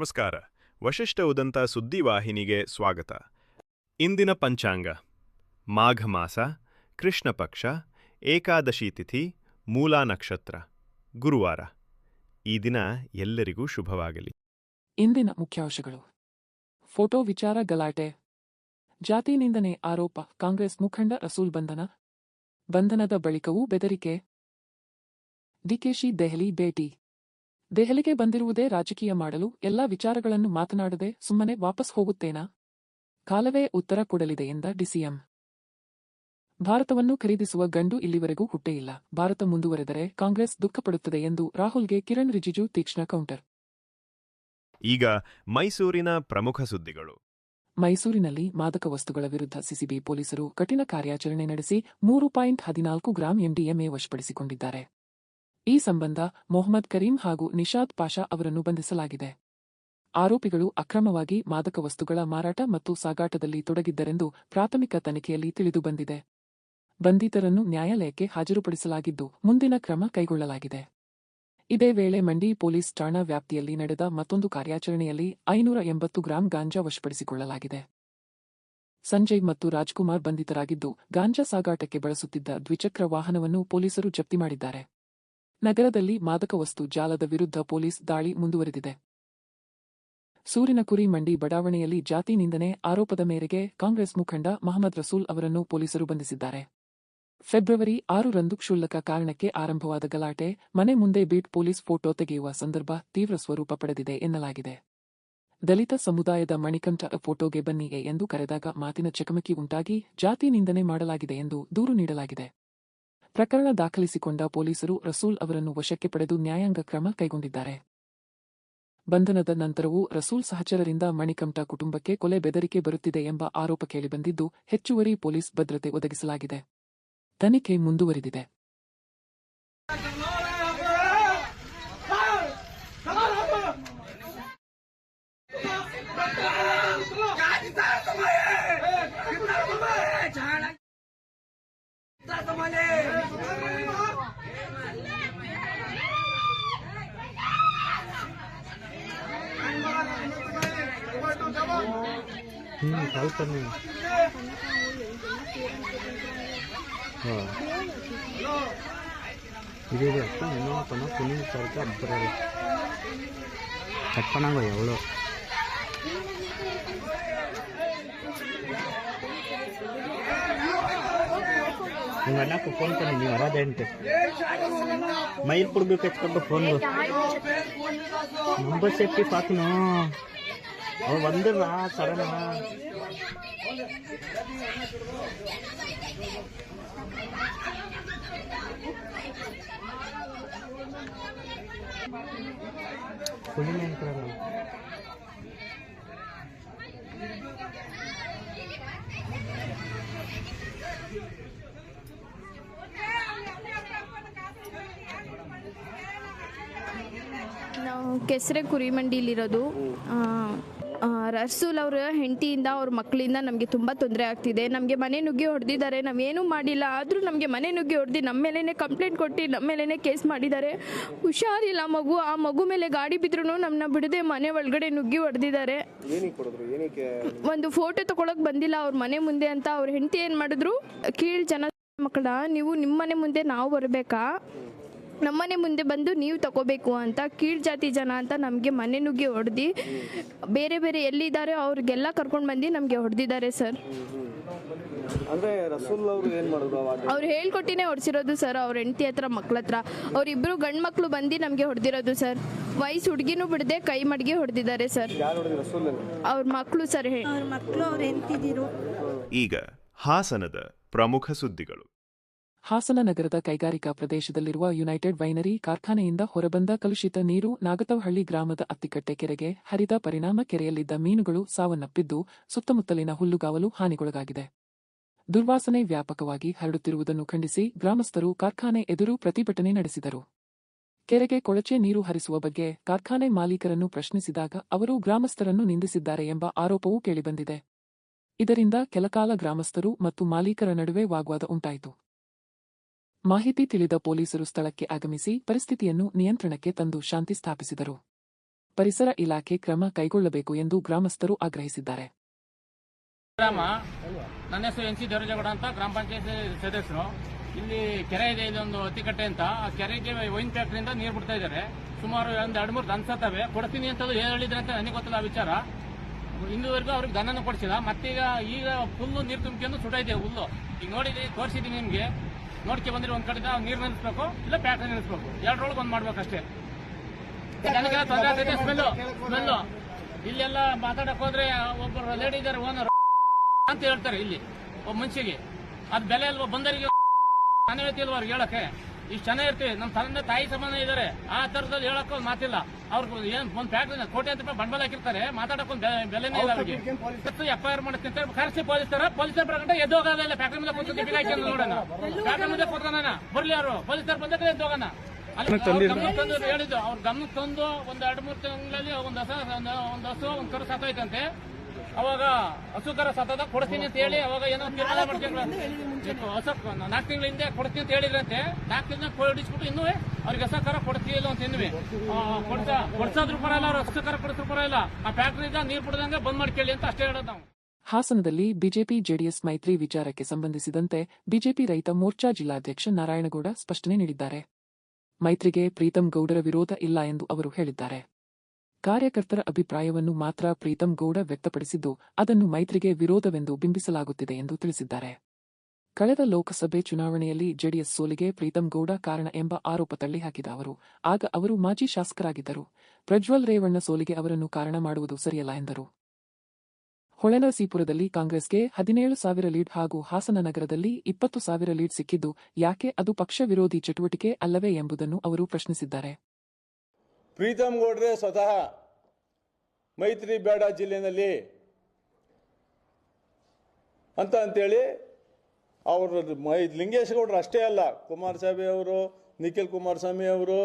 ನಮಸ್ಕಾರ. ವಶಿಷ್ಠ ಉದಂತ ಸುದ್ದಿವಾಹಿನಿಗೆ ಸ್ವಾಗತ. ಇಂದಿನ ಪಂಚಾಂಗ. ಮಾಘ ಮಾಸ, ಕೃಷ್ಣ ಪಕ್ಷ, ಏಕಾದಶಿ ತಿಥಿ, ಮೂಲಾ ನಕ್ಷತ್ರ. ಗುರುವಾರ. ಈ ದಿನ ಎಲ್ಲರಿಗೂ ಶುಭವಾಗಲಿ. ಇಂದಿನ ಮುಖ್ಯಾಂಶಗಳು. ಫೋಟೋ ವಿಚಾರ ಗಲಾಟೆ. ಜಾತಿ ನಿಂದನೆ ಆರೋಪ, ಕಾಂಗ್ರೆಸ್ ಮುಖಂಡ ರಸೂಲ್ ಬಂಧನ. ಬಂಧನದ ಬಳಿಕವೂ ಬೆದರಿಕೆ. ಡಿಕೆಶಿ ದೆಹಲಿ ಭೇಟಿ. ದೆಹಲಿಗೆ ಬಂದಿರುವುದೇ ರಾಜಕೀಯ ಮಾಡಲು ಎಲ್ಲಾ ವಿಚಾರಗಳನ್ನು ಮಾತನಾಡದೆ ಸುಮ್ಮನೆ ವಾಪಸ್ ಹೋಗುತ್ತೇನಾ? ಕಾಲವೇ ಉತ್ತರ ಕೊಡಲಿದೆ ಎಂದ ಡಿಸಿಎಂ. ಭಾರತವನ್ನು ಖರೀದಿಸುವ ಗಂಡು ಇಲ್ಲಿವರೆಗೂ ಹುಟ್ಟೇ ಇಲ್ಲ. ಭಾರತ ಮುಂದುವರೆದರೆ ಕಾಂಗ್ರೆಸ್ ದುಃಖಪಡುತ್ತದೆ ಎಂದು ರಾಹುಲ್ಗೆ ಕಿರಣ್ ರಿಜಿಜು ತೀಕ್ಷ್ಣ ಕೌಂಟರ್. ಈಗ ಮೈಸೂರಿನ ಪ್ರಮುಖ ಸುದ್ದಿಗಳು. ಮೈಸೂರಿನಲ್ಲಿ ಮಾದಕ ವಸ್ತುಗಳ ವಿರುದ್ಧ ಸಿಸಿಬಿ ಪೊಲೀಸರು ಕಠಿಣ ಕಾರ್ಯಾಚರಣೆ ನಡೆಸಿ ಮೂರು ಪಾಯಿಂಟ್ ಹದಿನಾಲ್ಕು ಗ್ರಾಂ ಎಂಡಿಎಂಎ ವಶಪಡಿಸಿಕೊಂಡಿದ್ದಾರೆ. ಈ ಸಂಬಂಧ ಮೊಹಮ್ಮದ್ ಕರೀಂ ಹಾಗೂ ನಿಷಾದ್ ಪಾಷಾ ಅವರನ್ನು ಬಂಧಿಸಲಾಗಿದೆ. ಆರೋಪಿಗಳು ಅಕ್ರಮವಾಗಿ ಮಾದಕ ವಸ್ತುಗಳ ಮಾರಾಟ ಮತ್ತು ಸಾಗಾಟದಲ್ಲಿ ತೊಡಗಿದ್ದರೆಂದು ಪ್ರಾಥಮಿಕ ತನಿಖೆಯಲ್ಲಿ ತಿಳಿದುಬಂದಿದೆ. ಬಂಧಿತರನ್ನು ನ್ಯಾಯಾಲಯಕ್ಕೆ ಹಾಜರುಪಡಿಸಲಾಗಿದ್ದು ಮುಂದಿನ ಕ್ರಮ ಕೈಗೊಳ್ಳಲಾಗಿದೆ. ಇದೇ ವೇಳೆ ಮಂಡಿ ಪೊಲೀಸ್ ಠಾಣಾ ವ್ಯಾಪ್ತಿಯಲ್ಲಿ ನಡೆದ ಮತ್ತೊಂದು ಕಾರ್ಯಾಚರಣೆಯಲ್ಲಿ ಐನೂರ ಎಂಬತ್ತು ಗ್ರಾಂ ಗಾಂಜಾ ವಶಪಡಿಸಿಕೊಳ್ಳಲಾಗಿದೆ. ಸಂಜಯ್ ಮತ್ತು ರಾಜ್ಕುಮಾರ್ ಬಂಧಿತರಾಗಿದ್ದು ಗಾಂಜಾ ಸಾಗಾಟಕ್ಕೆ ಬಳಸುತ್ತಿದ್ದ ದ್ವಿಚಕ್ರ ವಾಹನವನ್ನು ಪೊಲೀಸರು ಜಪ್ತಿ ಮಾಡಿದ್ದಾರೆ. ನಗರದಲ್ಲಿ ಮಾದಕ ವಸ್ತು ಜಾಲದ ವಿರುದ್ಧ ಪೊಲೀಸ್ ದಾಳಿ ಮುಂದುವರೆದಿದೆ. ಸೂರಿನಕುರಿ ಮಂಡಿ ಬಡಾವಣೆಯಲ್ಲಿ ಜಾತಿ ನಿಂದನೆ ಆರೋಪದ ಮೇರೆಗೆ ಕಾಂಗ್ರೆಸ್ ಮುಖಂಡ ಮಹಮ್ಮದ್ ರಸೂಲ್ ಅವರನ್ನು ಪೊಲೀಸರು ಬಂಧಿಸಿದ್ದಾರೆ. ಫೆಬ್ರವರಿ ಆರರಂದು ಕ್ಷುಲ್ಲಕ ಕಾರಣಕ್ಕೆ ಆರಂಭವಾದ ಗಲಾಟೆ, ಮನೆ ಮುಂದೆ ಬೀಟ್ ಪೊಲೀಸ್ ಫೋಟೋ ತೆಗೆಯುವ ಸಂದರ್ಭ ತೀವ್ರ ಸ್ವರೂಪ ಪಡೆದಿದೆ ಎನ್ನಲಾಗಿದೆ. ದಲಿತ ಸಮುದಾಯದ ಮಣಿಕಂಠ ಫೋಟೋಗೆ ಬನ್ನಿಗೆ ಎಂದು ಕರೆದಾಗ ಮಾತಿನ ಚಕಮಕಿ ಉಂಟಾಗಿ ಜಾತಿ ನಿಂದನೆ ಮಾಡಲಾಗಿದೆ ಎಂದು ದೂರು ನೀಡಲಾಗಿದೆ. ಪ್ರಕರಣ ದಾಖಲಿಸಿಕೊಂಡ ಪೊಲೀಸರು ರಸೂಲ್ ಅವರನ್ನು ವಶಕ್ಕೆ ಪಡೆದು ನ್ಯಾಯಾಂಗ ಕ್ರಮ ಕೈಗೊಂಡಿದ್ದಾರೆ. ಬಂಧನದ ನಂತರವೂ ರಸೂಲ್ ಸಹಚರರಿಂದ ಮಣಿಕಂಠ ಕುಟುಂಬಕ್ಕೆ ಕೊಲೆ ಬೆದರಿಕೆ ಬರುತ್ತಿದೆ ಎಂಬ ಆರೋಪ ಕೇಳಿಬಂದಿದ್ದು ಹೆಚ್ಚುವರಿ ಪೊಲೀಸ್ ಭದ್ರತೆ ಒದಗಿಸಲಾಗಿದೆ. ತನಿಖೆ ಮುಂದುವರಿದಿದೆ. ಮನೆ ಹ್ಞೂ ಕಲ್ಪನೆ ಹಾಂ. ಇರಬೇಕು ಏನೋ ತನ ಕುನಿಲ್ ಸರ್ಕ ಅಬ್ಬರ ತಪ್ಪನಾಗ ಎವಳು ನಿಮ್ಮ ಅಣ್ಣಕ್ಕೆ ಫೋನ್ ಕೊಡಿ ನೀವು ಅರಾದೆಂಟು ಮೈಲ್ ಕೊಡ್ಬೇಕು ಎಚ್ಕೊಂಡು ಫೋನ್ ನಂಬರ್ ಸೇಫ್ಟಿ ಪಾಕ್ನೋ ಅವ ಬಂದಿರ ಸಡನ್ ನಾವು ಕೆಸರೆ ಕುರಿಮಂಡಿಲಿರೋದು ರಸೂಲ್ ಅವರ ಹೆಂಡತಿಯಿಂದ ಅವ್ರ ಮಕ್ಕಳಿಂದ ನಮಗೆ ತುಂಬ ತೊಂದರೆ ಆಗ್ತಿದೆ. ನಮಗೆ ಮನೆ ನುಗ್ಗಿ ಹೊಡೆದಿದ್ದಾರೆ. ನಾವೇನೂ ಮಾಡಿಲ್ಲ. ಆದರೂ ನಮಗೆ ಮನೆ ನುಗ್ಗಿ ಹೊಡೆದು ನಮ್ಮ ಮೇಲೇ ಕಂಪ್ಲೇಂಟ್ ಕೊಟ್ಟು ನಮ್ಮ ಮೇಲೇ ಕೇಸ್ ಮಾಡಿದ್ದಾರೆ. ಹುಷಾರಿಲ್ಲ ಮಗು. ಆ ಮಗು ಮೇಲೆ ಗಾಡಿ ಬಿದ್ರೂ ನಮ್ಮನ್ನ ಬಿಡದೆ ಮನೆ ಒಳಗಡೆ ನುಗ್ಗಿ ಹೊಡೆದಿದ್ದಾರೆ. ಒಂದು ಫೋಟೋ ತಗೊಳಕ್ ಬಂದಿಲ್ಲ ಅವ್ರ ಮನೆ ಮುಂದೆ ಅಂತ. ಅವ್ರ ಹೆಂಡತಿ ಏನು ಮಾಡಿದ್ರು? ಕೀಳ್ ಜನ ಮಕ್ಕಳ ನೀವು ನಿಮ್ಮ ಮನೆ ಮುಂದೆ ನಾವು ಬರಬೇಕಾ? ನಮ್ಮನೆ ಮುಂದೆ ಬಂದು ನೀವು ತಗೋಬೇಕು ಅಂತ ಕೀಳ್ ಜಾತಿ ಜನ ಅಂತ ನಮಗೆ ಮನೆ ನುಗ್ಗಿ ಹೊಡೆದು ಬೇರೆ ಬೇರೆ ಎಲ್ಲಿದ್ದಾರೆ ಅವ್ರಿಗೆಲ್ಲ ಕರ್ಕೊಂಡು ಬಂದು ನಮಗೆ ಹೊಡೆದಿದ್ದಾರೆ ಸರ್. ಅಂದ್ರೆ ರಸೂಲ್ ಅವರು ಏನ್ ಮಾಡಿದ್ರು ಅವಾಗ ಅವ್ರು ಹೇಳ್ಕೊಟ್ಟಿನೇ ಹೊಡ್ಸಿರೋದು ಸರ್ ಅವ್ರ ಹೆಂಡತಿ ಹತ್ರ ಮಕ್ಳ ಹತ್ರ. ಅವರಿಬ್ರು ಗಂಡು ಮಕ್ಕಳು ಬಂದು ನಮಗೆ ಹೊಡೆದಿರೋದು ಸರ್. ವಯಸ್ಸು ಹುಡುಗಿನೂ ಬಿಡದೆ ಕೈ ಮಡಿಗೆ ಹೊಡೆದಿದ್ದಾರೆ ಸರ್. ಅವ್ರ? ಮಕ್ಕಳು ಸರ್ ಮಕ್ಕಳು ಈಗ ಹಾಸನದ ಪ್ರಮುಖ ಸುದ್ದಿಗಳು. ಹಾಸನ ನಗರದ ಕೈಗಾರಿಕಾ ಪ್ರದೇಶದಲ್ಲಿರುವ ಯುನೈಟೆಡ್ ವೈನರಿ ಕಾರ್ಖಾನೆಯಿಂದ ಹೊರಬಂದ ಕಲುಷಿತ ನೀರು ನಾಗತವಹಳ್ಳಿ ಗ್ರಾಮದ ಅತ್ತಿಕಟ್ಟೆ ಕೆರೆಗೆ ಹರಿದ ಪರಿಣಾಮ ಕೆರೆಯಲ್ಲಿದ್ದ ಮೀನುಗಳು ಸಾವನ್ನಪ್ಪಿದ್ದು ಸುತ್ತಮುತ್ತಲಿನ ಹುಲ್ಲುಗಾವಲು ಹಾನಿಗೊಳಗಾಗಿದೆ. ದುರ್ವಾಸನೆ ವ್ಯಾಪಕವಾಗಿ ಹರಡುತ್ತಿರುವುದನ್ನು ಖಂಡಿಸಿ ಗ್ರಾಮಸ್ಥರು ಕಾರ್ಖಾನೆ ಎದುರು ಪ್ರತಿಭಟನೆ ನಡೆಸಿದರು. ಕೆರೆಗೆ ಕೊಳಚೆ ನೀರು ಹರಿಸುವ ಬಗ್ಗೆ ಕಾರ್ಖಾನೆ ಮಾಲೀಕರನ್ನು ಪ್ರಶ್ನಿಸಿದಾಗ ಅವರು ಗ್ರಾಮಸ್ಥರನ್ನು ನಿಂದಿಸಿದ್ದಾರೆ ಎಂಬ ಆರೋಪವೂ ಕೇಳಿಬಂದಿದೆ. ಇದರಿಂದ ಕೆಲಕಾಲ ಗ್ರಾಮಸ್ಥರು ಮತ್ತು ಮಾಲೀಕರ ನಡುವೆ ವಾಗ್ವಾದ ಉಂಟಾಯಿತು. ಮಾಹಿತಿ ತಿಳಿದ ಪೊಲೀಸರು ಸ್ಥಳಕ್ಕೆ ಆಗಮಿಸಿ ಪರಿಸ್ಥಿತಿಯನ್ನು ನಿಯಂತ್ರಣಕ್ಕೆ ತಂದು ಶಾಂತಿ ಸ್ಥಾಪಿಸಿದರು. ಪರಿಸರ ಇಲಾಖೆ ಕ್ರಮ ಕೈಗೊಳ್ಳಬೇಕು ಎಂದು ಗ್ರಾಮಸ್ಥರು ಆಗ್ರಹಿಸಿದ್ದಾರೆ. ಗ್ರಾಮ, ನನ್ನ ಹೆಸರು ಎನ್ ಸಿ ಅಂತ, ಗ್ರಾಮ ಪಂಚಾಯತ್ ಸದಸ್ಯರು. ಇಲ್ಲಿ ಕೆರೆ ಇದೆ, ಇದೊಂದು ಅತಿಕಟ್ಟೆ ಅಂತ. ಆ ಕೆರೆಗೆ ವೈನ್ ಫ್ಯಾಕ್ಟ್ರಿಯಿಂದ ನೀರು ಬಿಡ್ತಾ ಇದ್ದಾರೆ. ಸುಮಾರು ಒಂದು ಎರಡು ಮೂರು ದನ ಸತ್ತವೆ. ಕೊಡ್ತೀನಿ ಅಂತ ಏನು ಹೇಳಿದ್ರೆ ಅಂತ ನನಗೆ ಗೊತ್ತಿಲ್ಲ ಆ ವಿಚಾರ. ಇಂದುವರೆಗೂ ಅವ್ರಿಗೆ ದನ್ನನ್ನು ಕೊಡಿಸಿಲ್ಲ. ಮತ್ತೀಗ ಈಗ ಫುಲ್ಲು ನೀರು ತುಂಬಿಕೊಂಡು ಸುಡೈತೆ ಹುಲ್ಲು. ಈಗ ನೋಡಿದ್ರಿ ತೋರಿಸಿದ್ದೀನಿ ನಿಮಗೆ. ನೋಡ್ಕೆ ಬಂದ್ರೆ ಒಂದ್ ಕಡೆ ನೀರು ನಿಲ್ಲಿಸ್ಬೇಕು ಇಲ್ಲ ಪ್ಯಾಕ್ ನಿಲ್ಲಿಸ್ಬೇಕು. ಎರಡರೊಳಗೆ ಒಂದ್ ಮಾಡ್ಬೇಕಷ್ಟೇ. ಜನಕ್ಕೆ ತೊಂದರೆ ಆಗ್ತೈತೆ ಸ್ಮೆಲ್ಲು ಸ್ಮೆಲ್ಲು. ಇಲ್ಲೆಲ್ಲ ಮಾತಾಡಕ್ ಹೋದ್ರೆ ಒಬ್ಬರು ಲೇಡಿ ಇದಾರೆ ಓನರ್ ಅಂತ ಹೇಳ್ತಾರೆ ಇಲ್ಲಿ ಒಬ್ಬ ಮನುಷ್ಯಗೆ. ಅದ್ ಬೆಲೆ ಅಲ್ವಾ? ಬಂದರಿಗೆ ನಾನು ಹೇಳ್ತಿಲ್ವ ಅವ್ರಿಗೆ ಹೇಳಕ್ಕೆ? ಇಷ್ಟು ಇರ್ತೀವಿ. ನಮ್ಮ ತಂದೆ ತಾಯಿ ಸಂಬಂಧ ಇದಾರೆ ಆ ತರದಲ್ಲಿ ಹೇಳಕ್ ಒಂದ್ ಮಾತಿಲ್ಲ. ಅವ್ರಿಗೆ ಏನ್ ಒಂದ್ ಫ್ಯಾಕ್ಟ್ರಿ ಕೋಟಿ ಅಂತ ರೂಪಾಯಿ ಬಂಡವಾಳ ಹಾಕಿರ್ತಾರೆ ಮಾತಾಡಕ್ ಒಂದು ಬೆ- ಬೆಲೆನೇ ಇಲ್ಲ ಅವ್ರಿಗೆ. ಎಫ್ ಐ ಆರ್ ಅಂತ ಕರೆಸಿ ಪೊಲೀಸರ ಪೊಲೀಸರ ಪ್ರಕಟ ಎದ್ದೋಗೋದಿಲ್ಲ ಫ್ಯಾಕ್ಟ್ರಿ ಮುಂದೆ ಕೂತು ಟಿಫಿನ್ ಹಾಕಿ ನೋಡೋಣ. ಫ್ಯಾಕ್ಟ್ರಿ ಮುಂದೆ ಕೂತ್ಕೊಂಡಾನ ಬರ್ಲಿ ಅವರು. ಪೊಲೀಸರು ಬಂದಾಗ ಎದ್ದೋಗೋಣ ಅಲ್ಲಿ ಹೋಗೋಣ ಹೇಳಿದ್ದು. ಅವ್ರ ಗಮನಕ್ಕೆ ತಂದು ಒಂದ್ ಎರಡು ಮೂರು ತಿಂಗಳಲ್ಲಿ ಒಂದ್ ಹಸ ಒಂದ್ ಒಂದ್ ಹಸು ಒಂದ್ ಕರು ಸಾತೈತಂತೆ ಅವಾಗ ಹಸು ಸತತ ಸತದ ಕೊಡ್ತೀನಿ ಅಂತ ಹೇಳಿ ಅವಾಗ ಏನೋ ತೀರ್ಮಾನ ಮಾಡ್ಕೊಂಡು ಹೊಸ ನಾಲ್ಕು ತಿಂಗಳ ಹಿಂದೆ ಕೊಡ್ತೀನಿ ಅಂತ ಹೇಳಿದ್ರಂತೆ ನಾಲ್ಕು ತಿಂಗಳ ಕೊಡಿಸ್ಬಿಟ್ಟು ಇನ್ನೂ ಅವ್ರಿಗೆ ಹೊಸ ಕರ ಕೊಡ್ತೀವಿಲ್ಲ ಅಂತ ಇನ್ನು ಕೊಡ್ಸ ಕೊಡ್ಸೋದ್ರ ಪರ ಇಲ್ಲ ಅವ್ರು ಹಸು ಕರ ಕೊಡಿಸೋದ್ರ ಪರ ಇಲ್ಲ ಆ ಫ್ಯಾಕ್ಟ್ರಿಯಿಂದ ನೀರು ಬಿಡದಂಗೆ ಬಂದ್ ಮಾಡ್ಕೊಳ್ಳಿ ಅಂತ ಅಷ್ಟೇ ಹೇಳೋದು ನಾವು. ಹಾಸನದಲ್ಲಿ ಬಿಜೆಪಿ ಜೆಡಿಎಸ್ ಮೈತ್ರಿ ವಿಚಾರಕ್ಕೆ ಸಂಬಂಧಿಸಿದಂತೆ ಬಿಜೆಪಿ ರೈತ ಮೋರ್ಚಾ ಜಿಲ್ಲಾಧ್ಯಕ್ಷ ನಾರಾಯಣಗೌಡ ಸ್ಪಷ್ಟನೆ ನೀಡಿದ್ದಾರೆ. ಮೈತ್ರಿಗೆ ಪ್ರೀತಂ ಗೌಡರ ವಿರೋಧ ಇಲ್ಲ ಎಂದು ಅವರು ಹೇಳಿದ್ದಾರೆ. ಕಾರ್ಯಕರ್ತರ ಅಭಿಪ್ರಾಯವನ್ನು ಮಾತ್ರ ಪ್ರೀತಂ ಗೌಡ ವ್ಯಕ್ತಪಡಿಸಿದ್ದು, ಅದನ್ನು ಮೈತ್ರಿಗೆ ವಿರೋಧವೆಂದು ಬಿಂಬಿಸಲಾಗುತ್ತಿದೆ ಎಂದು ತಿಳಿಸಿದ್ದಾರೆ. ಕಳೆದ ಲೋಕಸಭೆ ಚುನಾವಣೆಯಲ್ಲಿ ಜೆಡಿಎಸ್ ಸೋಲಿಗೆ ಪ್ರೀತಂ ಗೌಡ ಕಾರಣ ಎಂಬ ಆರೋಪ ತಳ್ಳಿಹಾಕಿದ ಅವರು, ಆಗ ಅವರು ಮಾಜಿ ಶಾಸಕರಾಗಿದ್ದರು. ಪ್ರಜ್ವಲ್ ರೇವಣ್ಣ ಸೋಲಿಗೆ ಅವರನ್ನು ಕಾರಣ ಮಾಡುವುದು ಸರಿಯಲ್ಲ ಎಂದರು. ಹೊಳೆನರಸೀಪುರದಲ್ಲಿ ಕಾಂಗ್ರೆಸ್ಗೆ ಹದಿನೇಳು ಸಾವಿರ ಲೀಡ್ ಹಾಗೂ ಹಾಸನ ನಗರದಲ್ಲಿ ಇಪ್ಪತ್ತು ಸಾವಿರ ಲೀಡ್ ಸಿಕ್ಕಿದ್ದು, ಯಾಕೆ ಅದು ಪಕ್ಷ ವಿರೋಧಿ ಚಟುವಟಿಕೆ ಅಲ್ಲವೇ ಎಂಬುದನ್ನು ಅವರು ಪ್ರಶ್ನಿಸಿದ್ದಾರೆ. ಪ್ರೀತಮ್ ಗೌಡ್ರೆ ಸ್ವತಃ ಮೈತ್ರಿ ಬೇಡ ಜಿಲ್ಲೆಯಲ್ಲಿ ಅಂತ ಅಂತೇಳಿ ಅವರು ಮೈ ಲಿಂಗೇಶ್ ಗೌಡ್ರು ಅಷ್ಟೇ ಅಲ್ಲ ಕುಮಾರಸ್ವಾಮಿ ಅವರು, ನಿಖಿಲ್ ಕುಮಾರಸ್ವಾಮಿ ಅವರು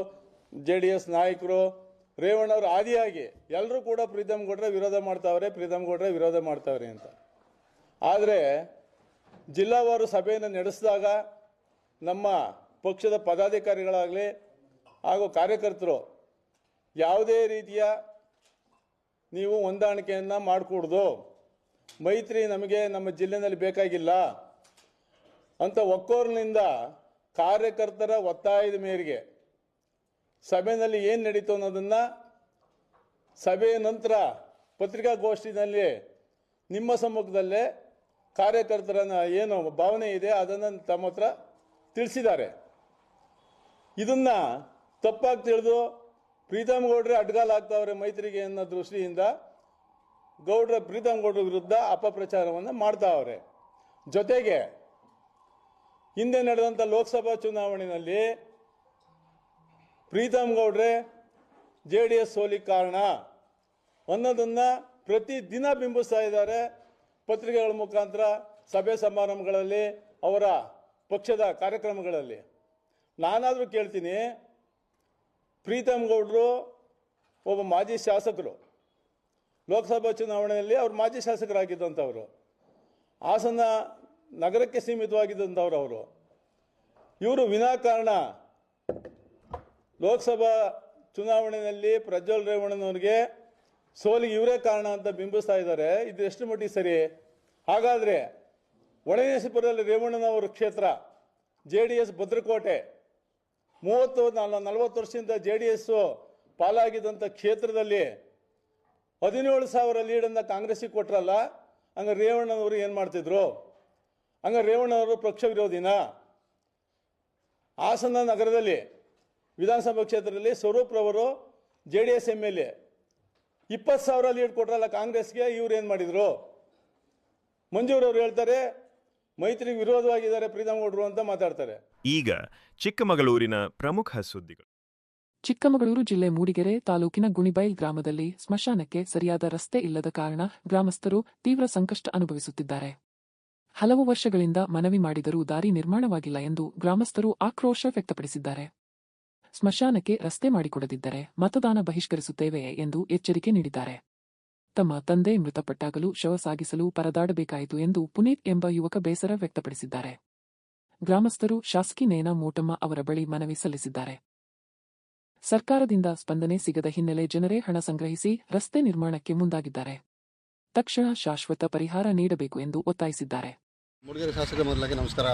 ಜೆ ಡಿ ಎಸ್ ನಾಯಕರು ರೇವಣ್ಣವರು ಆದಿಯಾಗಿ ಎಲ್ಲರೂ ಕೂಡ ಪ್ರೀತಮ್ ಗೌಡ್ರೆ ವಿರೋಧ ಮಾಡ್ತಾವ್ರೆ, ಪ್ರೀತಮ್ ಗೌಡ್ರೆ ವಿರೋಧ ಮಾಡ್ತಾವ್ರೆ ಅಂತ. ಆದರೆ ಜಿಲ್ಲಾವಾರು ಸಭೆಯನ್ನು ನಡೆಸಿದಾಗ ನಮ್ಮ ಪಕ್ಷದ ಪದಾಧಿಕಾರಿಗಳಾಗಲಿ ಹಾಗೂ ಕಾರ್ಯಕರ್ತರು ಯಾವುದೇ ರೀತಿಯ ನೀವು ಹೊಂದಾಣಿಕೆಯನ್ನು ಮಾಡಿಕೊಡ್ದು. ಮೈತ್ರಿ ನಮಗೆ ನಮ್ಮ ಜಿಲ್ಲೆಯಲ್ಲಿ ಬೇಕಾಗಿಲ್ಲ. ಅಂತ ಒಕ್ಕೋರ್ನಿಂದ ಕಾರ್ಯಕರ್ತರ ಒತ್ತಾಯದ ಮೇರೆಗೆ ಸಭೆಯಲ್ಲಿ ಏನು ನಡೀತು ಅನ್ನೋದನ್ನು ಸಭೆಯ ನಂತರ ಪತ್ರಿಕಾಗೋಷ್ಠಿನಲ್ಲಿ ನಿಮ್ಮ ಸಮ್ಮುಖದಲ್ಲೇ ಕಾರ್ಯಕರ್ತರ ಏನು ಭಾವನೆ ಇದೆ ಅದನ್ನು ತಮ್ಮ ಹತ್ರ ತಿಳಿಸಿದ್ದಾರೆ. ಇದನ್ನು ತಪ್ಪಾಗಿ ತಿಳಿದು ಪ್ರೀತಮ್ ಗೌಡ್ರೆ ಅಡ್ಗಾಲ್ ಆಗ್ತಾವ್ರೆ ಮೈತ್ರಿಗೆ ಅನ್ನೋ ದೃಷ್ಟಿಯಿಂದ ಗೌಡ್ರ ಪ್ರೀತಮ್ ಗೌಡ್ರ ವಿರುದ್ಧ ಅಪಪ್ರಚಾರವನ್ನು ಮಾಡ್ತಾವ್ರೆ. ಜೊತೆಗೆ ಹಿಂದೆ ನಡೆದಂಥ ಲೋಕಸಭಾ ಚುನಾವಣೆಯಲ್ಲಿ ಪ್ರೀತಮ್ ಗೌಡ್ರೆ ಜೆ ಡಿ ಎಸ್ ಸೋಲಿಗೆ ಕಾರಣ ಅನ್ನೋದನ್ನು ಪ್ರತಿ ದಿನ ಬಿಂಬಿಸ್ತಾ ಇದ್ದಾರೆ. ಪತ್ರಿಕೆಗಳ ಮುಖಾಂತರ, ಸಭೆ ಸಮಾರಂಭಗಳಲ್ಲಿ, ಅವರ ಪಕ್ಷದ ಕಾರ್ಯಕ್ರಮಗಳಲ್ಲಿ. ನಾನಾದರೂ ಕೇಳ್ತೀನಿ ಪ್ರೀತಮ್ ಗೌಡರು ಒಬ್ಬ ಮಾಜಿ ಶಾಸಕರು. ಲೋಕಸಭಾ ಚುನಾವಣೆಯಲ್ಲಿ ಅವರು ಮಾಜಿ ಶಾಸಕರಾಗಿದ್ದಂಥವ್ರು. ಹಾಸನ ನಗರಕ್ಕೆ ಸೀಮಿತವಾಗಿದ್ದಂಥವ್ರು ಅವರು. ಇವರು ವಿನಾಕಾರಣ ಲೋಕಸಭಾ ಚುನಾವಣೆಯಲ್ಲಿ ಪ್ರಜ್ವಲ್ ರೇವಣ್ಣನವ್ರಿಗೆ ಸೋಲಿಗೆ ಇವರೇ ಕಾರಣ ಅಂತ ಬಿಂಬಿಸ್ತಾ ಇದ್ದಾರೆ. ಇದು ಎಷ್ಟು ಮಟ್ಟಿಗೆ ಸರಿ? ಹಾಗಾದರೆ ಒಳನೇಶಪುರದಲ್ಲಿ ರೇವಣ್ಣನವರ ಕ್ಷೇತ್ರ, ಜೆ ಡಿ ಎಸ್ ಭದ್ರಕೋಟೆ ಮೂವತ್ತು, ನಾಲ್, ನಲ್ವತ್ತು ವರ್ಷದಿಂದ ಜೆ ಡಿ ಎಸ್ಸು ಪಾಲಾಗಿದ್ದಂಥ ಕ್ಷೇತ್ರದಲ್ಲಿ ಹದಿನೇಳು ಸಾವಿರ ಲೀಡನ್ನು ಕಾಂಗ್ರೆಸ್ಸಿಗೆ ಕೊಟ್ರಲ್ಲ, ಹಂಗೆ ರೇವಣ್ಣನವರು ಏನು ಮಾಡ್ತಿದ್ರು? ಹಂಗೆ ರೇವಣ್ಣನವರು ಪಕ್ಷ ವಿರೋಧಿನ? ಹಾಸನ ನಗರದಲ್ಲಿ, ವಿಧಾನಸಭಾ ಕ್ಷೇತ್ರದಲ್ಲಿ ಸ್ವರೂಪ್ರವರು J D S M L A. ಇಪ್ಪತ್ತು ಸಾವಿರ ಲೀಡ್ ಕೊಟ್ರಲ್ಲ ಕಾಂಗ್ರೆಸ್ಗೆ ಇವ್ರು ಏನು ಮಾಡಿದರು? ಮಂಜೂರವ್ರು ಹೇಳ್ತಾರೆ ಮೈತ್ರಿಗೆ ವಿರೋಧವಾಗಿದ್ದಾರೆ ಪ್ರೀತಮ್ ಗೌಡರು ಅಂತ ಮಾತಾಡ್ತಾರೆ. ಈಗ ಚಿಕ್ಕಮಗಳೂರಿನ ಪ್ರಮುಖ ಸುದ್ದಿಗಳು. ಚಿಕ್ಕಮಗಳೂರು ಜಿಲ್ಲೆ ಮೂಡಿಗೆರೆ ತಾಲೂಕಿನ ಗುಣಿಬೈಲ್ ಗ್ರಾಮದಲ್ಲಿ ಸ್ಮಶಾನಕ್ಕೆ ಸರಿಯಾದ ರಸ್ತೆ ಇಲ್ಲದ ಕಾರಣ ಗ್ರಾಮಸ್ಥರು ತೀವ್ರ ಸಂಕಷ್ಟ ಅನುಭವಿಸುತ್ತಿದ್ದಾರೆ. ಹಲವು ವರ್ಷಗಳಿಂದ ಮನವಿ ಮಾಡಿದರೂ ದಾರಿ ನಿರ್ಮಾಣವಾಗಿಲ್ಲ ಎಂದು ಗ್ರಾಮಸ್ಥರು ಆಕ್ರೋಶ ವ್ಯಕ್ತಪಡಿಸಿದ್ದಾರೆ. ಸ್ಮಶಾನಕ್ಕೆ ರಸ್ತೆ ಮಾಡಿಕೊಡದಿದ್ದರೆ ಮತದಾನ ಬಹಿಷ್ಕರಿಸುತ್ತೇವೆ ಎಂದು ಎಚ್ಚರಿಕೆ ನೀಡಿದ್ದಾರೆ. ತಮ್ಮ ತಂದೆ ಮೃತಪಟ್ಟಾಗಲೂ ಶವ ಸಾಗಿಸಲು ಪರದಾಡಬೇಕಾಯಿತು ಎಂದು ಪುನೀತ್ ಎಂಬ ಯುವಕ ಬೇಸರ ವ್ಯಕ್ತಪಡಿಸಿದ್ದಾರೆ. ಗ್ರಾಮಸ್ಥರು ಶಾಸಕಿ ನೇನಾ ಮೋಟಮ್ಮ ಅವರ ಬಳಿ ಮನವಿ ಸಲ್ಲಿಸಿದ್ದಾರೆ. ಸರ್ಕಾರದಿಂದ ಸ್ಪಂದನೆ ಸಿಗದ ಹಿನ್ನೆಲೆ ಜನರೇ ಹಣ ಸಂಗ್ರಹಿಸಿ ರಸ್ತೆ ನಿರ್ಮಾಣಕ್ಕೆ ಮುಂದಾಗಿದ್ದಾರೆ. ತಕ್ಷಣ ಶಾಶ್ವತ ಪರಿಹಾರ ನೀಡಬೇಕು ಎಂದು ಒತ್ತಾಯಿಸಿದ್ದಾರೆ. ಶಾಸಕರ ಮೊದಲಾಗಿ ನಮಸ್ಕಾರ.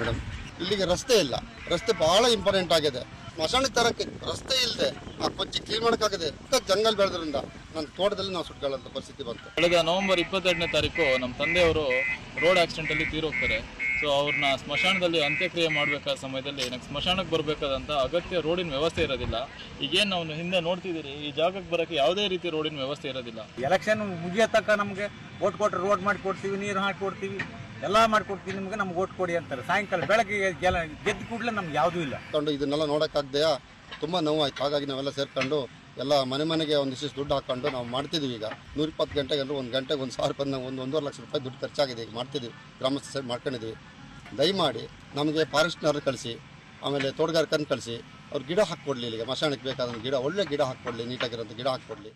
ಮೇಡಮ್. ಇಲ್ಲಿಗೆ ರಸ್ತೆ ಇಲ್ಲ. ರಸ್ತೆ ಬಹಳ ಇಂಪಾರ್ಟೆಂಟ್ ಆಗಿದೆ. ಸ್ಮಶಾನಕ್ಕೆ ತರಕ್ಕೆ ರಸ್ತೆ ಇಲ್ಲದೆ ಆ ಕೊಚ್ಚಿ ಕ್ಲೀನ್ ಮಾಡೋಕ್ಕಾಗದೆ ಜಂಗಲ್ ಬೆಳೆದ್ರಿಂದ ನನ್ನ ತೋಟದಲ್ಲಿ ನಾವು ಸುಟ್ಕೊಳ್ಳೋಂಥ ಪರಿಸ್ಥಿತಿ ಬಂತು. ಕಳೆದ ನವೆಂಬರ್ ಇಪ್ಪತ್ತೆರಡನೇ ತಾರೀಕು ನಮ್ಮ ತಂದೆಯವರು ರೋಡ್ ಆಕ್ಸಿಡೆಂಟಲ್ಲಿ ತೀರೋಗ್ತಾರೆ. ಸೊ ಅವ್ರನ್ನ ಸ್ಮಶಾನದಲ್ಲಿ ಅಂತ್ಯಕ್ರಿಯೆ ಮಾಡಬೇಕಾದ ಸಮಯದಲ್ಲಿ ನಂಗೆ ಸ್ಮಶಾನಕ್ಕೆ ಬರಬೇಕಾದಂಥ ಅಗತ್ಯ ರೋಡಿನ ವ್ಯವಸ್ಥೆ ಇರೋದಿಲ್ಲ. ಈಗೇನು ನಾವು ಹಿಂದೆ ನೋಡ್ತಿದ್ದೀರಿ ಈ ಜಾಗಕ್ಕೆ ಬರೋಕ್ಕೆ ಯಾವುದೇ ರೀತಿ ರೋಡಿನ ವ್ಯವಸ್ಥೆ ಇರೋದಿಲ್ಲ. ಎಲೆಕ್ಷನ್ ಮುಗಿಯೋ ತಕ್ಕ ನಮಗೆ ಓಟ್ ಕೊಟ್ಟರೆ ರೋಡ್ ಮಾಡಿಕೊಡ್ತೀವಿ ನೀರು ಹಾಕಿಕೊಡ್ತೀವಿ ಎಲ್ಲ ಮಾಡ್ಕೊಡ್ತೀನಿ, ನಿಮ್ಗೆ ನಮ್ಗೆ ಓಟ್ ಕೊಡಿ ಅಂತಾರೆ. ಸಾಯಂಕಾಲ ಬೆಳಗ್ಗೆ ಗೆದ್ದ ಕೂಡಲೇ ನಮ್ಗೆ ಯಾವುದೂ ಇಲ್ಲ. ಕೊಂಡು ಇದನ್ನೆಲ್ಲ ನೋಡೋಕ್ಕಾಗ್ದೆಯಾ ತುಂಬ ನೋವಾಯ್ತು. ಹಾಗಾಗಿ ನಾವೆಲ್ಲ ಸೇರ್ಕೊಂಡು ಎಲ್ಲ ಮನೆ ಮನೆಗೆ ಒಂದಿಷ್ಟು ದುಡ್ಡು ಹಾಕೊಂಡು ನಾವು ಮಾಡ್ತಿದ್ದೀವಿ ಈಗ. ನೂರಿಪ್ಪತ್ತು ಗಂಟೆಗೆ ಅಂದ್ರೆ ಒಂದು ಗಂಟೆಗೆ ಒಂದು ಸಾವಿರ ರೂಪಾಯಿ ಒಂದು ಒಂದೂವರೆ ಲಕ್ಷ ರೂಪಾಯಿ ದುಡ್ಡು ಖರ್ಚಾಗಿದೆ. ಈಗ ಮಾಡ್ತಿದ್ದೀವಿ ಗ್ರಾಮಸ್ಥ ಸೈಡ್ ಮಾಡ್ಕೊಂಡಿದ್ದೀವಿ ದಯಮಾಡಿ ನಮಗೆ ಫಾರೆಸ್ಟ್ನವ್ರು ಕಳಿಸಿ, ಆಮೇಲೆ ತೋಟಗಾರಿಕರನ್ನ ಕಳಿಸಿ. ಅವ್ರು ಗಿಡ ಹಾಕ್ಕೊಡ್ಲಿ ಇಲ್ಲಿಗೆ ಮಶಾಣಕ್ಕೆ ಬೇಕಾದ ಗಿಡ, ಒಳ್ಳೆ ಗಿಡ ಹಾಕ್ಕೊಡ್ಲಿ, ನೀಟಾಗಿರೋಂಥ ಗಿಡ ಹಾಕ್ಕೊಡ್ಲಿ.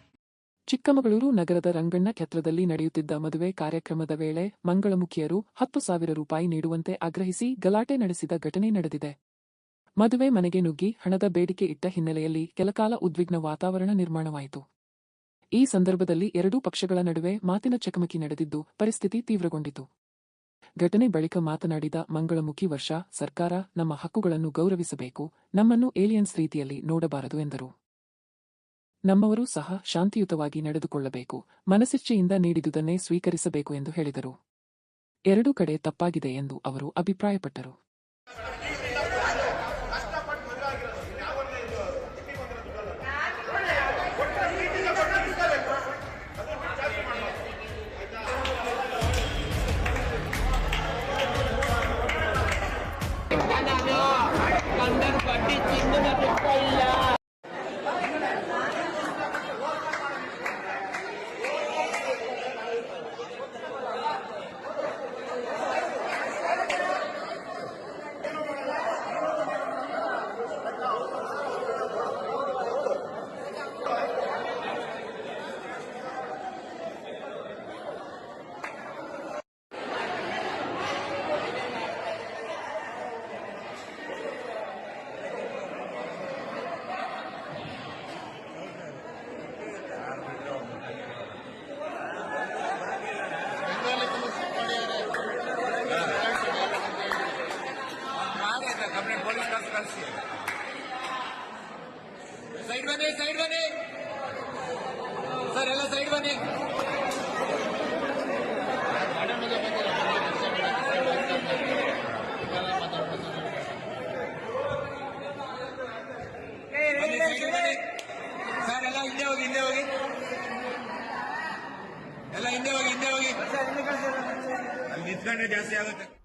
ಚಿಕ್ಕಮಗಳೂರು ನಗರದ ರಂಗಣ್ಣ ಕ್ಷೇತ್ರದಲ್ಲಿ ನಡೆಯುತ್ತಿದ್ದ ಮದುವೆ ಕಾರ್ಯಕ್ರಮದ ವೇಳೆ ಮಂಗಳಮುಖಿಯರು ಹತ್ತು ಸಾವಿರ ರೂಪಾಯಿ ನೀಡುವಂತೆ ಆಗ್ರಹಿಸಿ ಗಲಾಟೆ ನಡೆಸಿದ ಘಟನೆ ನಡೆದಿದೆ. ಮದುವೆ ಮನೆಗೆ ನುಗ್ಗಿ ಹಣದ ಬೇಡಿಕೆ ಇಟ್ಟ ಹಿನ್ನೆಲೆಯಲ್ಲಿ ಕೆಲಕಾಲ ಉದ್ವಿಗ್ನ ವಾತಾವರಣ ನಿರ್ಮಾಣವಾಯಿತು. ಈ ಸಂದರ್ಭದಲ್ಲಿ ಎರಡೂ ಪಕ್ಷಗಳ ನಡುವೆ ಮಾತಿನ ಚಕಮಕಿ ನಡೆದಿದ್ದು ಪರಿಸ್ಥಿತಿ ತೀವ್ರಗೊಂಡಿತು. ಘಟನೆ ಬಳಿಕ ಮಾತನಾಡಿದ ಮಂಗಳಮುಖಿ ವರ್ಷ, ಸರ್ಕಾರ ನಮ್ಮ ಹಕ್ಕುಗಳನ್ನು ಗೌರವಿಸಬೇಕು, ನಮ್ಮನ್ನು ಏಲಿಯನ್ಸ್ ರೀತಿಯಲ್ಲಿ ನೋಡಬಾರದು ಎಂದರು. ನಮ್ಮವರು ಸಹ ಶಾಂತಿಯುತವಾಗಿ ನಡೆದುಕೊಳ್ಳಬೇಕು, ಮನಸ್ಸಿಚ್ಛೆಯಿಂದ ನೀಡಿದುದನ್ನೇ ಸ್ವೀಕರಿಸಬೇಕು ಎಂದು ಹೇಳಿದರು. ಎರಡೂ ಕಡೆ ತಪ್ಪಾಗಿದೆ ಎಂದು ಅವರು ಅಭಿಪ್ರಾಯಪಟ್ಟರು.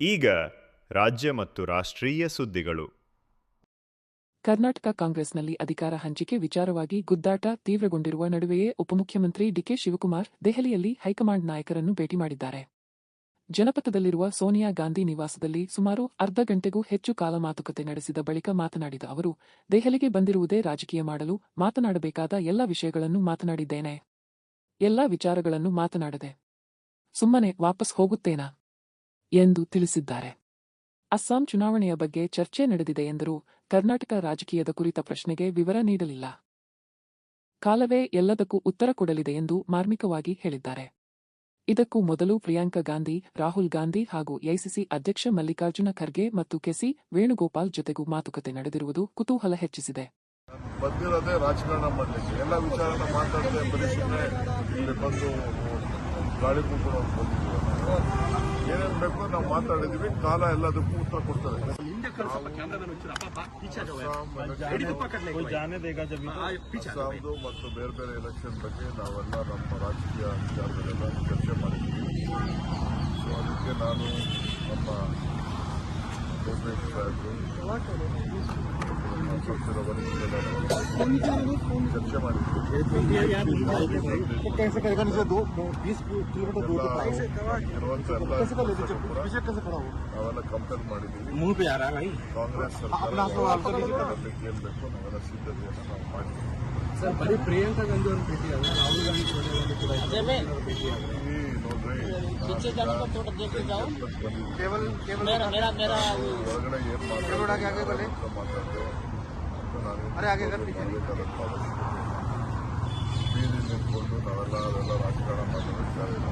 ಈಗ ರಾಜ್ಯ ಮತ್ತು ರಾಷ್ಟ್ರೀಯ ಸುದ್ದಿಗಳು. ಕರ್ನಾಟಕ ಕಾಂಗ್ರೆಸ್ನಲ್ಲಿ ಅಧಿಕಾರ ಹಂಚಿಕೆ ವಿಚಾರವಾಗಿ ಗುದ್ದಾಟ ತೀವ್ರಗೊಂಡಿರುವ ನಡುವೆಯೇ ಉಪಮುಖ್ಯಮಂತ್ರಿ ಡಿಕೆ ಶಿವಕುಮಾರ್ ದೆಹಲಿಯಲ್ಲಿ ಹೈಕಮಾಂಡ್ ನಾಯಕರನ್ನು ಭೇಟಿ ಮಾಡಿದ್ದಾರೆ. ಜನಪಥದಲ್ಲಿರುವ ಸೋನಿಯಾ ಗಾಂಧಿ ನಿವಾಸದಲ್ಲಿ ಸುಮಾರು ಅರ್ಧ ಗಂಟೆಗೂ ಹೆಚ್ಚು ಕಾಲ ಮಾತುಕತೆ ನಡೆಸಿದ ಬಳಿಕ ಮಾತನಾಡಿದ ಅವರು ದೆಹಲಿಗೆ ಬಂದಿರುವುದೇ ರಾಜಕೀಯ ಮಾಡಲು ಮಾತನಾಡಬೇಕಾದ ಎಲ್ಲ ವಿಷಯಗಳನ್ನು ಮಾತನಾಡಿದ್ದೇನೆ. ಎಲ್ಲ ವಿಚಾರಗಳನ್ನು ಮಾತನಾಡದೆ. ಸುಮ್ಮನೆ ವಾಪಸ್ ಹೋಗುತ್ತೇನಾ? ಎಂದು ತಿಳಿಸಿದ್ದಾರೆ. ಅಸ್ಸಾಂ ಚುನಾವಣೆಯ ಬಗ್ಗೆ ಚರ್ಚೆ ನಡೆದಿದೆ ಎಂದರೂ ಕರ್ನಾಟಕ ರಾಜಕೀಯದ ಕುರಿತ ಪ್ರಶ್ನೆಗೆ ವಿವರ ನೀಡಲಿಲ್ಲ. ಕಾಲವೇ ಎಲ್ಲದಕ್ಕೂ ಉತ್ತರ ಕೊಡಲಿದೆ ಎಂದು ಮಾರ್ಮಿಕವಾಗಿ ಹೇಳಿದ್ದಾರೆ. ಇದಕ್ಕೂ ಮೊದಲು ಪ್ರಿಯಾಂಕಾ ಗಾಂಧಿ, ರಾಹುಲ್ ಗಾಂಧಿ ಹಾಗೂ ಎಐಸಿಸಿ ಅಧ್ಯಕ್ಷ ಮಲ್ಲಿಕಾರ್ಜುನ ಖರ್ಗೆ ಮತ್ತು ಕೆಸಿ ವೇಣುಗೋಪಾಲ್ ಜೊತೆಗೂ ಮಾತುಕತೆ ನಡೆದಿರುವುದು ಕುತೂಹಲ ಹೆಚ್ಚಿಸಿದೆ. ರಾಜಕಾರಣ ಏನೇನು ಬೇಕು ನಾವು ಮಾತಾಡಿದೀವಿ ಕಾಲ ಎಲ್ಲದಕ್ಕೂ ಉತ್ತರ ಕೊಡ್ತಾರೆ. ಅಸ್ಸಾಂದು ಮತ್ತು ಬೇರೆ ಬೇರೆ ಎಲೆಕ್ಷನ್ ಬಗ್ಗೆ ನಾವೆಲ್ಲ ನಮ್ಮ ರಾಜಕೀಯ ವಿಚಾರಗಳೆಲ್ಲ ಚರ್ಚೆ ಮಾಡಿದ್ದೀವಿ ಸೊ ಅದಕ್ಕೆ ನಾನು ನಮ್ಮ ಭೂಪೇಶ್ ಸಾಹೇಬರು ನಮ್ಮ ಪಕ್ಷದ ವರಿಷ್ಠರೆಲ್ಲ ಚರ್ಚೆ ಮಾಡಿದ್ದೀವಿ ಇರುವಂತ ಎಲ್ಲ ಸಮಸ್ಯೆಗಳು ಕೂಡ ನಾವೆಲ್ಲ ಕಂಪೇರ್ ಮಾಡಿದ್ದೀವಿ ಕಾಂಗ್ರೆಸ್ ಸರ್ಕಾರ ಏನ್ ಬೇಕು ನಾವೆಲ್ಲ ಸಿದ್ಧತೆಯನ್ನು ನಾವು ಮಾಡಿದ್ದೀವಿ ಬರೀ ಪ್ರಿಯಾಂಕಾ ಗಾಂಧಿ ಅವ್ರ ಭೇಟಿ ಅಲ್ಲ ರಾಹುಲ್ ಗಾಂಧಿ ಹೊರಗಡೆ ಏನ್ आगे ಮಾತಾಡ್ತೇವೆ ನಾವೇನು ಮಾಡಬೇಕಾದಂಥ ಅವಶ್ಯಕತೆ ಇಲ್ಲ. ಬೀದಿ ನಿಂತ್ಕೊಂಡು ನಾವೆಲ್ಲ ಅವೆಲ್ಲ ರಾಜಕಾರಣ ಮಾತಾಡೋಕ್ಕಾಗಿಲ್ಲ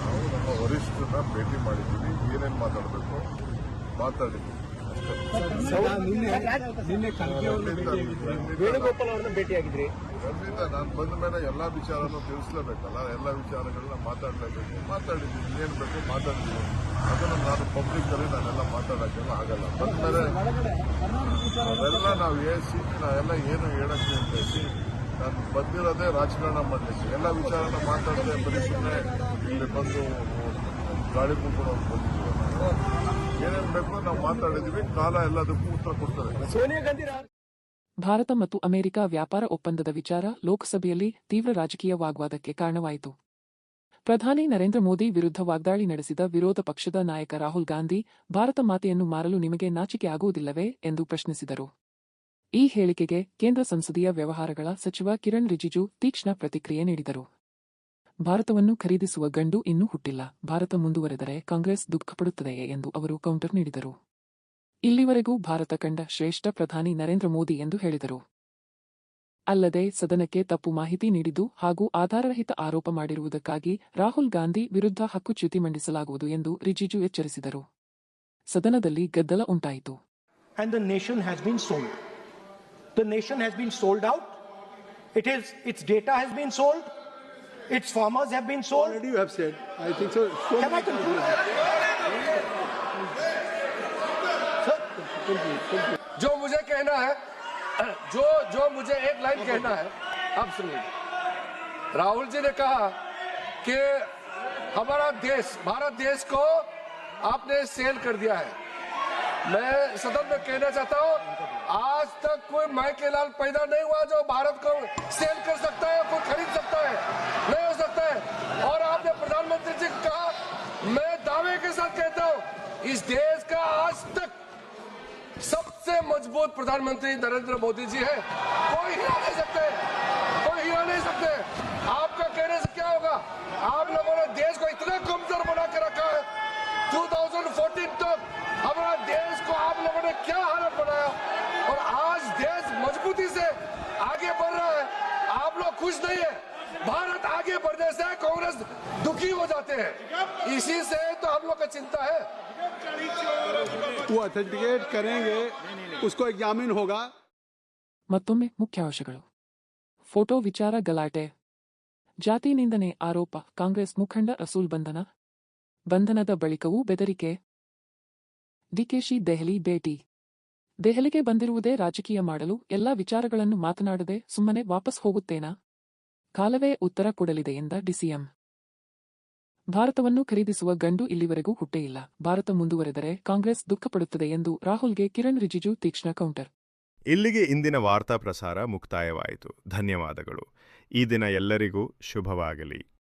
ನಾವು ನಮ್ಮ ವರಿಷ್ಠರನ್ನ ಭೇಟಿ ಮಾಡಿದ್ದೀವಿ. ಏನೇನು ಮಾತಾಡಬೇಕು? ಮಾತಾಡಿದ್ದೀವಿ. ವೇಣುಗೋಪಾಲ್ ಅವ್ರನ್ನ ಭೇಟಿಯಾಗಿದ್ರಿ. ಖಂಡಿತ ನಾನು ಬಂದ ಮೇಲೆ ಎಲ್ಲ ವಿಚಾರನೂ ತಿಳಿಸ್ಲೇಬೇಕಲ್ಲ? ಎಲ್ಲ ವಿಚಾರಗಳನ್ನ ಮಾತಾಡಲೇಬೇಕು. ಮಾತಾಡಿದ್ದೀನಿ. ಏನು ಬೇಕು ಮಾತಾಡಿದ್ದೀನಿ ಅದನ್ನು ನಾನು ಪಬ್ಲಿಕ್ಕಲ್ಲಿ ನಾನೆಲ್ಲ ಮಾತಾಡೋಕ್ಕೆಲ್ಲ ಆಗಲ್ಲ. ಬಂದ ಮೇಲೆ ಅವೆಲ್ಲ ನಾವು ಏಸಿ ನಾವೆಲ್ಲ ಏನು ಹೇಳಕ್ಕೆ ಅಂತ ಹೇಳಿ ನಾನು ಬಂದಿರೋದೇ ರಾಜಕಾರಣ ಮಾಡಲಿಕ್ಕೆ. ಎಲ್ಲ ವಿಚಾರನ ಮಾತಾಡದೆ ಬರೀ ಸುಮ್ಮನೆ ಇಲ್ಲಿ ಬಂದು ಮುಡ್ಕೊಂಡು ಹೋಗಿ ಬಂದಿದ್ದೀವಿ. ಏನೇನು ಬೇಕೋ ನಾವು ಮಾತಾಡಿದ್ದೀವಿ. ಕಾಲ ಎಲ್ಲದಕ್ಕೂ ಉತ್ತರ ಕೊಡ್ತಾರೆ. ಸೋನಿಯಾ ಗಾಂಧಿ ಭಾರತ ಮತ್ತು ಅಮೆರಿಕ ವ್ಯಾಪಾರ ಒಪ್ಪಂದದ ವಿಚಾರ ಲೋಕಸಭೆಯಲ್ಲಿ ತೀವ್ರ ರಾಜಕೀಯ ವಾಗ್ವಾದಕ್ಕೆ ಕಾರಣವಾಯಿತು. ಪ್ರಧಾನಿ ನರೇಂದ್ರ ಮೋದಿ ವಿರುದ್ಧ ವಾಗ್ದಾಳಿ ನಡೆಸಿದ ವಿರೋಧ ಪಕ್ಷದ ನಾಯಕ ರಾಹುಲ್ ಗಾಂಧಿ, ಭಾರತ ಮಾತೆಯನ್ನು ಮಾರಲು ನಿಮಗೆ ನಾಚಿಕೆ ಆಗುವುದಿಲ್ಲವೇ ಎಂದು ಪ್ರಶ್ನಿಸಿದರು. ಈ ಹೇಳಿಕೆಗೆ ಕೇಂದ್ರ ಸಂಸದೀಯ ವ್ಯವಹಾರಗಳ ಸಚಿವ ಕಿರಣ್ ರಿಜಿಜು ತೀಕ್ಷ್ಣ ಪ್ರತಿಕ್ರಿಯೆ ನೀಡಿದರು. ಭಾರತವನ್ನು ಖರೀದಿಸುವ ಗಂಡು ಇನ್ನೂ ಹುಟ್ಟಿಲ್ಲ, ಭಾರತ ಮುಂದುವರೆದರೆ ಕಾಂಗ್ರೆಸ್ ದುಃಖಪಡುತ್ತದೆಯೇ ಎಂದು ಅವರು ಕೌಂಟರ್ ನೀಡಿದರು. ಇಲ್ಲಿವರೆಗೂ ಭಾರತ ಕಂಡ ಶ್ರೇಷ್ಠ ಪ್ರಧಾನಿ ನರೇಂದ್ರ ಮೋದಿ ಎಂದು ಹೇಳಿದರು ಅಲ್ಲದೆ ಸದನಕ್ಕೆ ತಪ್ಪು ಮಾಹಿತಿ ನೀಡಿದ್ದು ಹಾಗೂ ಆಧಾರರಹಿತ ಆರೋಪ ಮಾಡಿರುವುದಕ್ಕಾಗಿ ರಾಹುಲ್ ಗಾಂಧಿ ವಿರುದ್ಧ ಹಕ್ಕುಚ್ಯುತಿ ಮಂಡಿಸಲಾಗುವುದು ಎಂದು ರಿಜಿಜು ಎಚ್ಚರಿಸಿದರು ಸದನದಲ್ಲಿ ಗದ್ದಲ ಉಂಟಾಯಿತು and the nation has been sold. The nation has been sold out. It is its data has been sold. Its farmers have been sold. you have said. I think so. Can I conclude? जो मुझे कहना है, जो जो मुझे एक line कहना है अब सुनिए। राहुल जी ने कहा कि हमारा देश, भारत देश को आपने सेल कर दिया है। मैं सदन में कहना चाहता हूँ, आज तक कोई माइके लाल पैदा नहीं हुआ जो भारत को सेल कर सकता है कोई खरीद सकता है। नहीं हो सकता है। और आपने प्रधानमंत्री जी कहा, मैं दावे के साथ कहता हूँ, इस देश का आज तक मज़बूत प्रधानमंत्री नरेंद्र मोदी जी है। कोई हिला नहीं सकते। कोई हिला नहीं सकते। आपका कहने से क्या होगा? आप लोगों ने देश को इतना कमज़ोर बना के रखा है। 2014 तक हमारा देश को आप लोगों ने क्या हालत बनाया? और आज देश मजबूती से आगे बढ़ रहा है। आप लोग खुश नहीं है। भारत आगे बढ़ने से कांग्रेस दुखी हो जाते हैं। इसी से तो हम लोग का चिंता है। वो ऑथेंटिकेट करेंगे। उसको एग्जामिन होगा ಮತ್ತೊಮ್ಮೆ ಮುಖ್ಯಾಂಶಗಳು ಫೋಟೋ ವಿಚಾರ ಗಲಾಟೆ ಜಾತಿ ನಿಂದನೆ ಆರೋಪ ಕಾಂಗ್ರೆಸ್ ಮುಖಂಡ ರಸೂಲ್ ಬಂಧನ ಬಂಧನದ ಬಳಿಕವೂ ಬೆದರಿಕೆ ಡಿಕೆಶಿ ದೆಹಲಿ ಭೇಟಿ ದೆಹಲಿಗೆ ಬಂದಿರುವುದೇ ರಾಜಕೀಯ ಮಾಡಲು ಎಲ್ಲಾ ವಿಚಾರಗಳನ್ನು ಮಾತನಾಡದೆ ಸುಮ್ಮನೆ ವಾಪಸ್ ಹೋಗುತ್ತೇನಾ ಕಾಲವೇ ಉತ್ತರ ಕೊಡಲಿದೆ ಎಂದ ಡಿಸಿಎಂ ಭಾರತವನ್ನು ಖರೀದಿಸುವ ಗಂಡು ಇಲ್ಲಿವರೆಗೂ ಹುಟ್ಟೇ ಇಲ್ಲ. ಭಾರತ ಮುಂದುವರೆದರೆ ಕಾಂಗ್ರೆಸ್ ದುಃಖಪಡುತ್ತದೆ ಎಂದು ರಾಹುಲ್ಗೆ ಕಿರಣ್ ರಿಜಿಜು ತೀಕ್ಷ್ಣ ಕೌಂಟರ್. ಇಲ್ಲಿಗೆ ಇಂದಿನ ವಾರ್ತಾ ಪ್ರಸಾರ ಮುಕ್ತಾಯವಾಯಿತು. ಧನ್ಯವಾದಗಳು. ಈ ದಿನ ಎಲ್ಲರಿಗೂ ಶುಭವಾಗಲಿ.